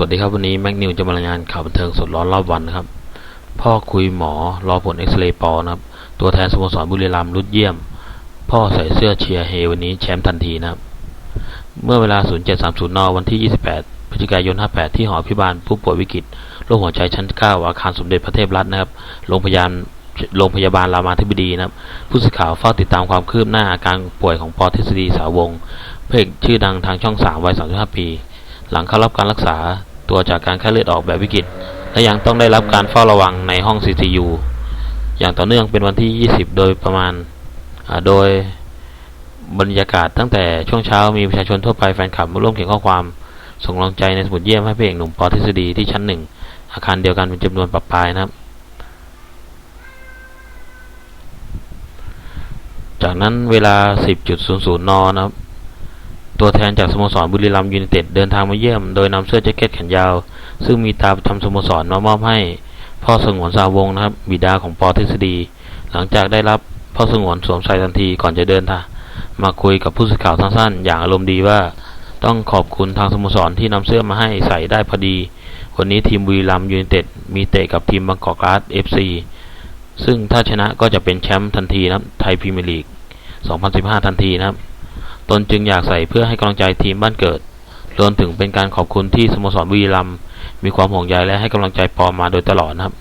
สวัสดีครับวันนี้แม็กนิวจะมารายงานข่าวบันเทิงสดร้อนรอบวันนะครับ พ่อคุยหมอรอผลเอ็กซเรย์ปอนะครับ ตัวแทนสโมสรบุรีรัมย์รุดเยี่ยม พ่อใส่เสื้อเชียร์เฮวันนี้แชมป์ทันทีนะครับ เมื่อเวลา 0730 น วันที่ 28 พฤศจิกายน 58 ที่หอพิบาลผู้ป่วยวิกฤตโรคหัวใจชั้น 9 อาคารสมเด็จพระเทพรัตน์นะครับ โรงพยาบาลโรงพยาบาลรามาธิบดีนะครับ ผู้สื่อข่าวเฝ้าติดตามความคืบหน้าอาการป่วยของปอทฤษฎีสาวงศ์พระเอกชื่อดังทางช่อง 3 วัย 35 ปี หลังเข้ารับการรักษา ตัวจากการแค่เลือดออกแบบวิกฤต และยังต้องได้รับการเฝ้าระวังในห้อง CCU อย่างต่อเนื่องเป็นวันที่ 20 โดยประมาณ โดยบรรยากาศตั้งแต่ช่วงเช้ามีประชาชนทั่วไปแฟนคลับมาร่วมเขียนข้อความส่งกำลังใจในสมุดเยี่ยมให้พระเอกหนุ่มปอทฤษฎีที่ชั้นหนึ่งอาคารเดียวกันเป็นจำนวนปรับปลายนะครับ จากนั้นเวลา 10.00 นนะครับ ตัวแทนจากสโมสรบุรีรัมย์ยูไนเต็ดเดินทางมาเยี่ยม โดยนำเสื้อแจ็คเก็ตแขนยาว ซึ่งมีตาประจำสโมสรมามอบให้ พ่อสงวนสาวงนะครับ บิดาของปอทฤษฎี หลังจากได้รับพ่อสงวนสวมใส่ทันทีก่อนจะเดินทางมาคุยกับผู้สื่อข่าวสั้นๆ อย่างอารมณ์ดีว่า ต้องขอบคุณทางสโมสรที่นำเสื้อมาให้ใส่ได้พอดี วันนี้ทีมบุรีรัมย์ยูไนเต็ดมีเตะกับทีมบางกอกกราสเอฟซีซึ่งถ้าชนะก็จะเป็นแชมป์ทันทีนะครับไทยพรีเมียร์ลีก 2015 ทันทีนะครับ ตนจึงอยากใส่เพื่อให้กำลังใจทีมบ้านเกิด รวมถึงเป็นการขอบคุณที่สโมสรบุรีรัมมีความห่วงใยและให้กำลังใจปอมาโดยตลอดนะครับ